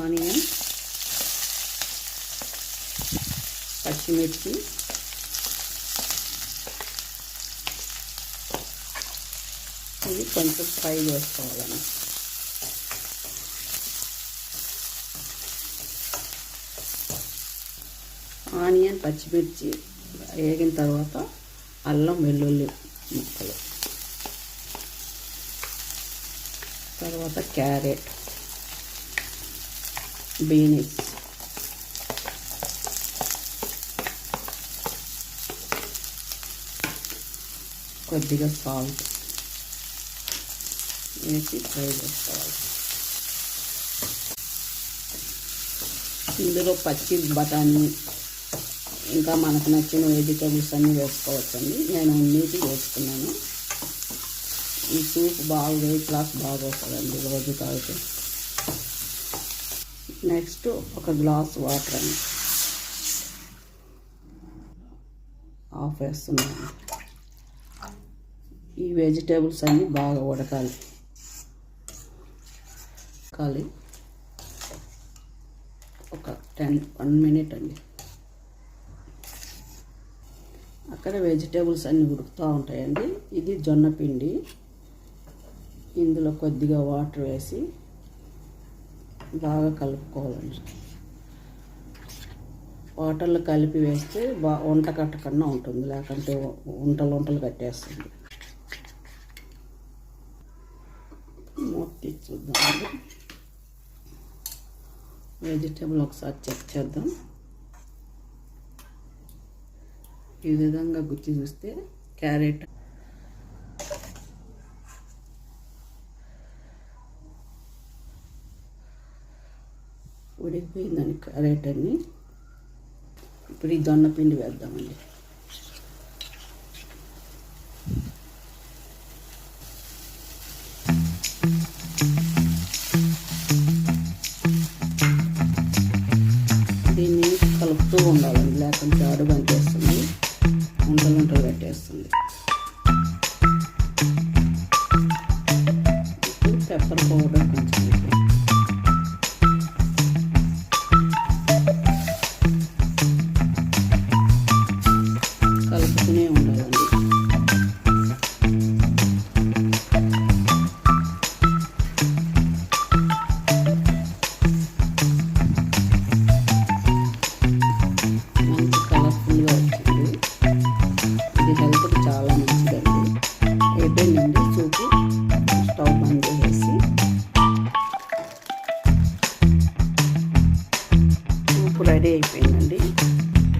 Onion పచ్చిమిర్చి ఇది కొంచెం ఫ్రై చేసుకోవాలని ఆనియన్ పచ్చిమిర్చి వేగిన తర్వాత అల్లం వెల్లుల్లి ముక్కలు. తర్వాత క్యారెట్. బీనీస్. కొద్దిగా సాల్ట్ వేసి ఫ్రై చేసుకోవాలి. ఇందులో పచ్చి బఠానీ ఇంకా మనకు నచ్చిన వెజిటేబుల్స్ అన్నీ వేసుకోవచ్చండి. నేను నీటి వేసుకున్నాను. ఈ సూప్ బాగా వెయిట్ లాస్ బాగా వస్తుందండి రోజు తాగితే. నెక్స్ట్ ఒక గ్లాస్ వాటర్ అండి. ఆఫ్ వేస్తున్నాను. ఈ వెజిటేబుల్స్ అన్నీ బాగా ఉడకాలి. ఉడకాలి. ఒక టెన్ వన్ మినిట్ అండి. అక్కడ వెజిటేబుల్స్ అన్నీ ఉడుకుతూ ఉంటాయండి. ఇది జొన్న పిండి. ఇందులో కొద్దిగా వాటర్ వేసి బాగా కలుపుకోవాలండి. వాటర్లో కలిపి వేస్తే బా వంట కట్టకుండా ఉంటుంది. లేకుంటే వంటలు వంటలు కట్టేస్తుంది. మూర్తి చూద్దాం వెజిటేబుల్ ఒకసారి చెక్ చేద్దాం. ఈ విధంగా గుచ్చి చూస్తే క్యారెట్ ఉడికిపోయిందని క్యారెట్ అన్ని ఇప్పుడు ఈ జొన్న పిండి వేద్దామండి. దీన్ని కలుపుతూ ఉండాలండి లేకుంటే అడుగు అంటేస్తుంది ఉండలు ఉంటలు పెట్టేస్తుంది. పెప్పర్ పౌడర్ హెల్త్కి చాలా మంచిదండి. అయిపోయిందండి సూపు స్టవ్ బంద్ చేసేసి సూపు రెడీ అయిపోయిందండి.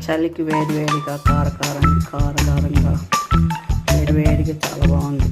చలికి వేడి వేడిగా కారకారం కారకారంగా వేడి వేడిగా చాలా బాగుంది.